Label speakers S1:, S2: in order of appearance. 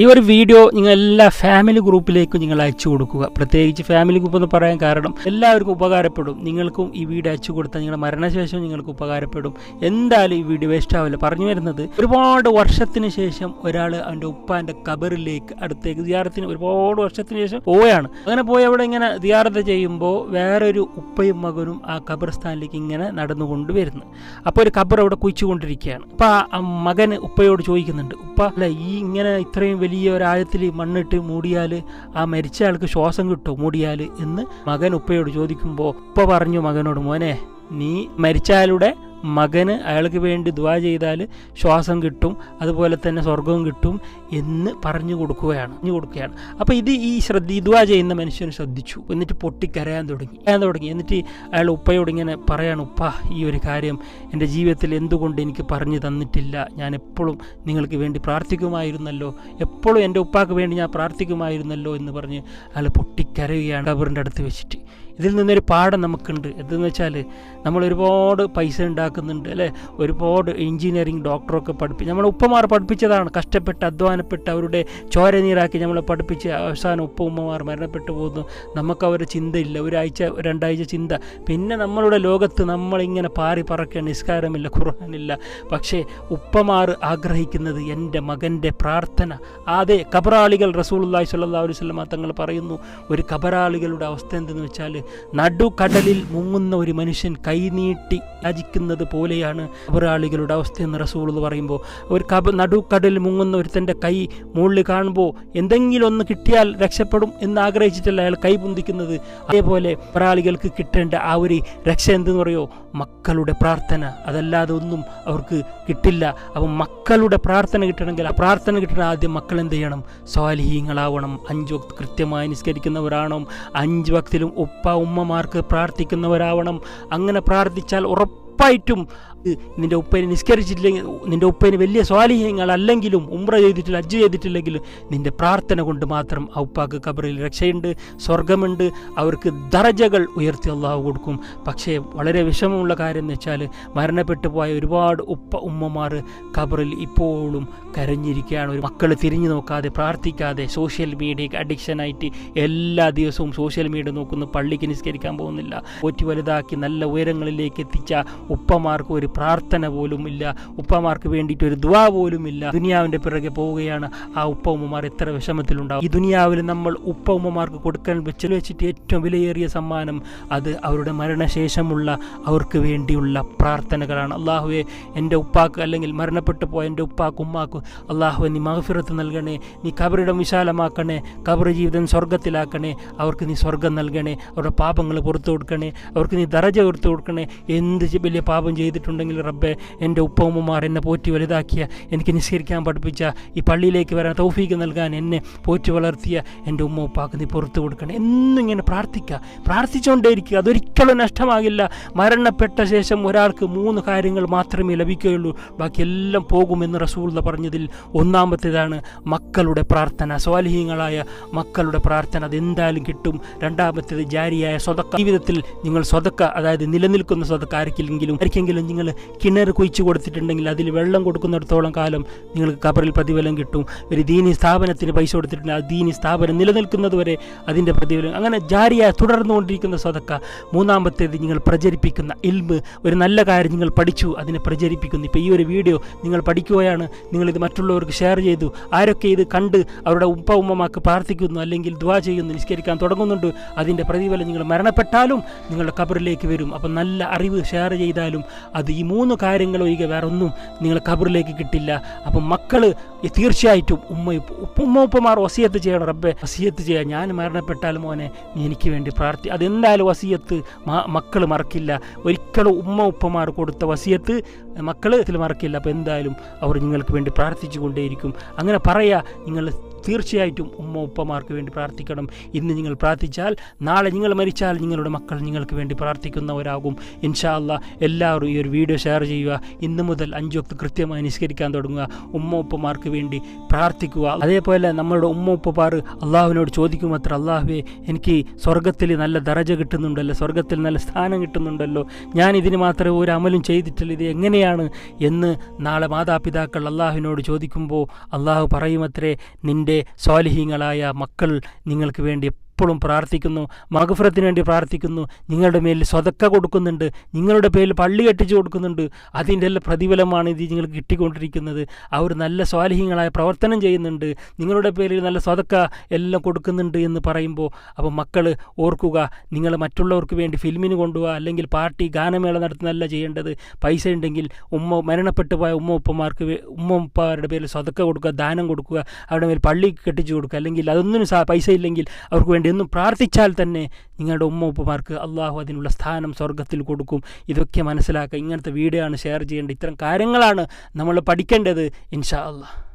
S1: ഈ ഒരു വീഡിയോ നിങ്ങൾ എല്ലാ ഫാമിലി ഗ്രൂപ്പിലേക്കും നിങ്ങൾ അയച്ചു കൊടുക്കുക. പ്രത്യേകിച്ച് ഫാമിലി ഗ്രൂപ്പ് എന്ന് പറയാൻ കാരണം എല്ലാവർക്കും ഉപകാരപ്പെടും. നിങ്ങൾക്കും ഈ വീഡിയോ അയച്ചു കൊടുത്താൽ നിങ്ങളുടെ മരണശേഷം നിങ്ങൾക്ക് ഉപകാരപ്പെടും. എന്തായാലും ഈ വീഡിയോ വേസ്റ്റ് ആവില്ല. പറഞ്ഞു വരുന്നത് ഒരുപാട് വർഷത്തിന് ശേഷം ഒരാൾ അവന്റെ ഉപ്പാന്റെ കബറിലേക്ക് അടുത്തേക്ക് ദിയാറത്തിന് ഒരുപാട് വർഷത്തിന് ശേഷം പോവുകയാണ് അങ്ങനെ പോയി അവിടെ ഇങ്ങനെ ദിയാറത്ത് ചെയ്യുമ്പോൾ വേറൊരു ഉപ്പയും മകനും ആ കബർസ്ഥാനിലേക്ക് ഇങ്ങനെ നടന്നുകൊണ്ട് വരുന്നു. അപ്പോൾ ഒരു കബർ അവിടെ കുഴിച്ചുകൊണ്ടിരിക്കുകയാണ്. അപ്പോൾ ആ മകൻ ഉപ്പയോട് ചോദിക്കുന്നുണ്ട് ഉപ്പ അല്ല ഈ ഇങ്ങനെ ഇത്രയും വലിയ ഒരാഴത്തിൽ മണ്ണിട്ട് മൂടിയാൽ ആ മരിച്ച ആൾക്ക് ശ്വാസം കിട്ടുമോ മൂടിയാൽ എന്ന് മകൻ ഉപ്പയോട് ചോദിക്കുമ്പോൾ ഉപ്പ പറഞ്ഞു മകനോട് മോനെ നീ മരിച്ചാലുടെ മകന് അയാൾക്ക് വേണ്ടി ദ്വാ ചെയ്താൽ ശ്വാസം കിട്ടും അതുപോലെ തന്നെ സ്വർഗവും കിട്ടും എന്ന് പറഞ്ഞു കൊടുക്കുകയാണ് പറഞ്ഞു കൊടുക്കുകയാണ്. അപ്പോൾ ഇത് ഈ ശ്രദ്ധ ദ്വാ ചെയ്യുന്ന മനുഷ്യൻ ശ്രദ്ധിച്ചു. എന്നിട്ട് പൊട്ടിക്കരയാൻ തുടങ്ങി. കരയാൻ തുടങ്ങി. എന്നിട്ട് അയാൾ ഉപ്പയോട് ഇങ്ങനെ പറയാണ് ഉപ്പ ഈ ഒരു കാര്യം എന്റെ ജീവിതത്തിൽ എന്തുകൊണ്ട് എനിക്ക് പറഞ്ഞു തന്നിട്ടില്ല? ഞാൻ എപ്പോഴും നിങ്ങൾക്ക് വേണ്ടി പ്രാർത്ഥിക്കുമായിരുന്നല്ലോ. എപ്പോഴും എന്റെ ഉപ്പാക്ക് വേണ്ടി ഞാൻ പ്രാർത്ഥിക്കുമായിരുന്നല്ലോ എന്ന് പറഞ്ഞ് അയാൾ പൊട്ടിക്കരയുകയാണ് കബറിന്റെ അടുത്ത് വെച്ചിട്ട്. ഇതിൽ നിന്നൊരു പാഠം നമുക്കുണ്ട്. എന്തെന്ന് വെച്ചാൽ നമ്മൾ ഒരുപാട് പൈസ ഉണ്ടാക്കുന്നുണ്ട് അല്ലേ? ഒരുപാട് എഞ്ചിനീയറിംഗ് ഡോക്ടറൊക്കെ പഠിപ്പിച്ച് നമ്മളെ ഉപ്പമാർ പഠിപ്പിച്ചതാണ്. കഷ്ടപ്പെട്ട് അധ്വാനപ്പെട്ട് അവരുടെ ചോര നീരാക്കി നമ്മളെ പഠിപ്പിച്ച് അവസാനം ഉപ്പ ഉമ്മമാർ മരണപ്പെട്ടു പോകുന്നു. നമുക്ക് അവരുടെ ചിന്തയില്ല. ഒരാഴ്ച രണ്ടാഴ്ച ചിന്ത. പിന്നെ നമ്മളുടെ ലോകത്ത് നമ്മളിങ്ങനെ പാറി പറക്കാൻ നിസ്കാരമില്ല കുറവാനില്ല പക്ഷേ ഉപ്പമാർ ആഗ്രഹിക്കുന്നത് എന്റെ മകന്റെ പ്രാർത്ഥന. അതെ കബറാളികൾ റസൂലുള്ളാഹി സ്വല്ലാ അലൈഹി വസല്ലമ തങ്ങൾ പറയുന്നു ഒരു കബറാളികളുടെ അവസ്ഥ എന്തെന്ന് വെച്ചാൽ നടുക്കടലിൽ മുങ്ങുന്ന ഒരു മനുഷ്യൻ കൈനീട്ടി യാചിക്കുന്നത് പോലെയാണ് അപരാളികളുടെ അവസ്ഥ എന്ന് റസൂൾ എന്ന് പറയുമ്പോൾ. ഒരു കബ നടുക്കടലിൽ മുങ്ങുന്ന ഒരുത്തന്റെ കൈ മുകളിൽ കാണുമ്പോൾ എന്തെങ്കിലും ഒന്ന് കിട്ടിയാൽ രക്ഷപ്പെടും എന്ന് ആഗ്രഹിച്ചിട്ടല്ല അയാൾ കൈ പൊന്തിക്കുന്നത്. അതേപോലെ കബറാളികൾക്ക് കിട്ടേണ്ട ആ ഒരു രക്ഷ എന്തെന്ന് പറയോ മക്കളുടെ പ്രാർത്ഥന. അതല്ലാതെ ഒന്നും അവർക്ക് കിട്ടില്ല. അപ്പം മക്കളുടെ പ്രാർത്ഥന കിട്ടണമെങ്കിൽ ആ പ്രാർത്ഥന കിട്ടണ ആദ്യം മക്കൾ എന്ത് ചെയ്യണം? സ്വാലിഹീങ്ങളാവണം. അഞ്ച് വക്ത് കൃത്യമായി നിസ്കരിക്കുന്നവരാണോ? അഞ്ച് വക്തിലും ഉപ്പ ഉമ്മമാർക്ക് പ്രാർത്ഥിക്കുന്നവരാവണം. അങ്ങനെ പ്രാർത്ഥിച്ചാൽ ഉറപ്പായിട്ടും നിന്റെ ഉപ്പേനെ നിസ്കരിച്ചിട്ടില്ലെങ്കിൽ നിന്റെ ഉപ്പേന് വലിയ സ്വാലിഹ്യങ്ങൾ അല്ലെങ്കിലും ഉമ്ര ചെയ്തിട്ടില്ല അജ്ജ് ചെയ്തിട്ടില്ലെങ്കിലും നിന്റെ പ്രാർത്ഥന കൊണ്ട് മാത്രം ആ ഉപ്പാക്ക് കബറിൽ രക്ഷയുണ്ട് സ്വർഗമുണ്ട് അവർക്ക് ദറജകൾ ഉയർത്തി അള്ളാഹു കൊടുക്കും. പക്ഷേ വളരെ വിഷമമുള്ള കാര്യം എന്ന് വെച്ചാൽ മരണപ്പെട്ടു പോയ ഒരുപാട് ഉപ്പ ഉമ്മമാർ കബറിൽ ഇപ്പോഴും കരഞ്ഞിരിക്കുകയാണ്. ഒരു മക്കൾ തിരിഞ്ഞു നോക്കാതെ പ്രാർത്ഥിക്കാതെ സോഷ്യൽ മീഡിയക്ക് അഡിക്ഷനായിട്ട് എല്ലാ ദിവസവും സോഷ്യൽ മീഡിയ നോക്കുന്നു പള്ളിക്ക് നിസ്കരിക്കാൻ പോകുന്നില്ല. പോറ്റി വലുതാക്കി നല്ല ഉയരങ്ങളിലേക്ക് എത്തിച്ച ഉപ്പമാർക്ക് ഒരു പ്രാർത്ഥന പോലും ഇല്ല. ഉപ്പമാർക്ക് വേണ്ടിയിട്ട് ഒരു ദുവാ പോലും ഇല്ല. ദുനിയാവിന്റെ പിറകെ പോവുകയാണ് ആ ഉപ്പ ഉമ്മമാർ എത്ര വിഷമത്തിലുണ്ടാവും. ഈ ദുനിയാവിൽ നമ്മൾ ഉപ്പ ഉമ്മമാർക്ക് കൊടുക്കാൻ വെച്ച് വെച്ചിട്ട് ഏറ്റവും വിലയേറിയ സമ്മാനം അത് അവരുടെ മരണശേഷമുള്ള അവർക്ക് വേണ്ടിയുള്ള പ്രാർത്ഥനകളാണ്. അള്ളാഹുവെ എന്റെ ഉപ്പാക്ക് അല്ലെങ്കിൽ മരണപ്പെട്ടു പോയ എന്റെ ഉപ്പാക്ക് ഉമ്മാക്ക് അള്ളാഹുവെ നീ മഹഫിറത്ത് നൽകണേ നീ കബറിടം വിശാലമാക്കണേ കബർ ജീവിതം സ്വർഗത്തിലാക്കണേ അവർക്ക് നീ സ്വർഗം നൽകണേ അവരുടെ പാപങ്ങൾ പുറത്തു കൊടുക്കണേ അവർക്ക് നീ ദറജ കൊടുത്തു കൊടുക്കണേ എന്ത് വലിയ പാപം ചെയ്തിട്ടുണ്ടെങ്കിൽ റബ്ബെ എന്റെ ഉപ്പമ്മമാർ എന്നെ പോറ്റി വലുതാക്കിയ എനിക്ക് നിസ്കരിക്കാൻ പഠിപ്പിച്ച ഈ പള്ളിയിലേക്ക് വരാൻ തൗഫീക്ക് നൽകാൻ എന്നെ പോറ്റി വളർത്തിയ എന്റെ ഉമ്മ ഉപ്പാക്ക് നീ പുറത്തു കൊടുക്കണം. എന്നിങ്ങനെ പ്രാർത്ഥിക്കുക പ്രാർത്ഥിച്ചുകൊണ്ടേയിരിക്കുക. അതൊരിക്കലും നഷ്ടമാകില്ല. മരണപ്പെട്ട ശേഷം ഒരാൾക്ക് മൂന്ന് കാര്യങ്ങൾ മാത്രമേ ലഭിക്കുകയുള്ളൂ. ബാക്കിയെല്ലാം പോകുമെന്ന് റസൂള്ള പറഞ്ഞതിൽ ഒന്നാമത്തേതാണ് മക്കളുടെ പ്രാർത്ഥന. സ്വാലിഹീങ്ങളായ മക്കളുടെ പ്രാർത്ഥന അതെന്തായാലും കിട്ടും. രണ്ടാമത്തേത് ജാരിയായ സ്വതക്ക. ജീവിതത്തിൽ നിങ്ങൾ സ്വതക്ക അതായത് നിലനിൽക്കുന്ന സ്വതക്ക ആർക്കില്ലെങ്കിലും ആർക്കെങ്കിലും നിങ്ങൾ കിണർ കുഴിച്ചു കൊടുത്തിട്ടുണ്ടെങ്കിൽ അതിൽ വെള്ളം കൊടുക്കുന്നിടത്തോളം കാലം നിങ്ങൾക്ക് കബറിൽ പ്രതിഫലം കിട്ടും. ഒരു ദീനി സ്ഥാപനത്തിന് പൈസ കൊടുത്തിട്ടുണ്ട് ആ ദീനി സ്ഥാപനം നിലനിൽക്കുന്നത് വരെ അതിന്റെ പ്രതിഫലം അങ്ങനെ ജാരിയായി തുടർന്നുകൊണ്ടിരിക്കുന്ന സ്വതക്ക. മൂന്നാമത്തേത് നിങ്ങൾ പ്രചരിപ്പിക്കുന്ന ഇൽമ്. ഒരു നല്ല കാര്യം നിങ്ങൾ പഠിച്ചു അതിനെ പ്രചരിപ്പിക്കുന്നു. ഇപ്പോൾ ഈ ഒരു വീഡിയോ നിങ്ങൾ പഠിക്കുകയാണ് നിങ്ങളിത് മറ്റുള്ളവർക്ക് ഷെയർ ചെയ്തു. ആരൊക്കെ ഇത് കണ്ട് അവരുടെ ഉപ്പ ഉമ്മമാക്ക് പ്രാർത്ഥിക്കുന്നു അല്ലെങ്കിൽ ദ്വാ ചെയ്യുന്നു നിസ്കരിക്കാൻ തുടങ്ങുന്നുണ്ട് അതിന്റെ പ്രതിഫലം നിങ്ങൾ മരണപ്പെട്ടാലും നിങ്ങളുടെ കബറിലേക്ക് വരും. അപ്പം നല്ല അറിവ് ഷെയർ ചെയ്താലും അത് ഈ മൂന്ന് കാര്യങ്ങൾ ഒഴികെ വേറെ ഒന്നും നിങ്ങൾ കബറിലേക്ക് കിട്ടില്ല. അപ്പം മക്കൾ തീർച്ചയായിട്ടും ഉമ്മ ഉപ്പുമ്മ ഉപ്പമാർ വസിയത്ത് ചെയ്യണം റബ്ബെ. വസിയത്ത് ചെയ്യുക ഞാൻ മരണപ്പെട്ടാലും മോനെ എനിക്ക് വേണ്ടി പ്രാർത്ഥി. അതെന്തായാലും വസിയത്ത് മക്കൾ മറക്കില്ല. ഒരിക്കലും ഉമ്മ ഉപ്പമാർ കൊടുത്ത വസിയത്ത് മക്കൾ ഇതിൽ മറക്കില്ല. അപ്പോൾ എന്തായാലും അവർ നിങ്ങൾക്ക് വേണ്ടി പ്രാർത്ഥിച്ചു കൊണ്ടേയിരിക്കും അങ്ങനെ പറയാ നിങ്ങൾ തീർച്ചയായിട്ടും ഉമ്മ ഉപ്പമാർക്ക് വേണ്ടി പ്രാർത്ഥിക്കണം. ഇന്ന് നിങ്ങൾ പ്രാർത്ഥിച്ചാൽ നാളെ നിങ്ങൾ മരിച്ചാൽ നിങ്ങളുടെ മക്കൾ നിങ്ങൾക്ക് വേണ്ടി പ്രാർത്ഥിക്കുന്നവരാകും. ഇൻഷാല്ല എല്ലാവരും ഈ ഒരു വീഡിയോ ഷെയർ ചെയ്യുക. ഇന്ന് മുതൽ അഞ്ചു വക്ത് കൃത്യമായി നിസ്കരിക്കാൻ തുടങ്ങുക. ഉമ്മ ഉപ്പമാർക്ക് വേണ്ടി പ്രാർത്ഥിക്കുക. അതേപോലെ നമ്മളുടെ ഉമ്മ ഉപ്പമാർ അള്ളാഹുവിനോട് ചോദിക്കും അത്ര അള്ളാഹുവേ എനിക്ക് സ്വർഗത്തിൽ നല്ല ദറജ കിട്ടുന്നുണ്ടല്ലോ സ്വർഗത്തിൽ നല്ല സ്ഥാനം കിട്ടുന്നുണ്ടല്ലോ. ഞാൻ ഇതിന് മാത്രമേ ഒരു അമലും ചെയ്തിട്ടില്ല. ഇത് എങ്ങനെയാണ്? എന്ന് നാളെ മാതാപിതാക്കൾ അള്ളാഹുവിനോട് ചോദിക്കുമ്പോൾ അള്ളാഹു പറയുമത്രേ നിന്റെ സ്വാലിഹീങ്ങളായ മക്കൾ നിങ്ങൾക്ക് വേണ്ടി എപ്പോഴും പ്രാർത്ഥിക്കുന്നു. മകഫുറത്തിന് വേണ്ടി പ്രാർത്ഥിക്കുന്നു. നിങ്ങളുടെ മേലിൽ സ്വതക്ക കൊടുക്കുന്നുണ്ട്. നിങ്ങളുടെ പേരിൽ പള്ളി കെട്ടിച്ചു കൊടുക്കുന്നുണ്ട്. അതിന്റെ എല്ലാം പ്രതിഫലമാണ് ഇത് നിങ്ങൾക്ക് കിട്ടിക്കൊണ്ടിരിക്കുന്നത്. അവർ നല്ല സ്വാലിഹ്യങ്ങളായ പ്രവർത്തനം ചെയ്യുന്നുണ്ട്. നിങ്ങളുടെ പേരിൽ നല്ല സ്വതക്ക എല്ലാം കൊടുക്കുന്നുണ്ട് എന്ന് പറയുമ്പോൾ അപ്പോൾ മക്കൾ ഓർക്കുക നിങ്ങൾ മറ്റുള്ളവർക്ക് വേണ്ടി ഫിലിമിന് കൊണ്ടുപോകുക അല്ലെങ്കിൽ പാർട്ടി ഗാനമേള നടത്തുന്നതല്ല ചെയ്യേണ്ടത്. പൈസ ഉണ്ടെങ്കിൽ ഉമ്മ മരണപ്പെട്ടു പോയ ഉമ്മ ഉപ്പമാർക്ക് ഉമ്മ ഉപ്പമാരുടെ പേരിൽ സ്വതക്ക കൊടുക്കുക ദാനം കൊടുക്കുക അവരുടെ മേൽ പള്ളി കെട്ടിച്ചു കൊടുക്കുക. അല്ലെങ്കിൽ അതൊന്നും പൈസ ഇല്ലെങ്കിൽ അവർക്ക് വേണ്ടി എന്നും പ്രാർത്ഥിച്ചാൽ തന്നെ നിങ്ങളുടെ ഉമ്മ ഉപ്പമാർക്ക് അള്ളാഹു അതിനുള്ള സ്ഥാനം സ്വർഗത്തിൽ കൊടുക്കും. ഇതൊക്കെ മനസ്സിലാക്കുക ഇങ്ങനത്തെ വീഡിയോ ആണ് ഷെയർ ചെയ്യേണ്ടത്. ഇത്തരം കാര്യങ്ങളാണ് നമ്മൾ പഠിക്കേണ്ടത് ഇൻഷാ അള്ളാഹ്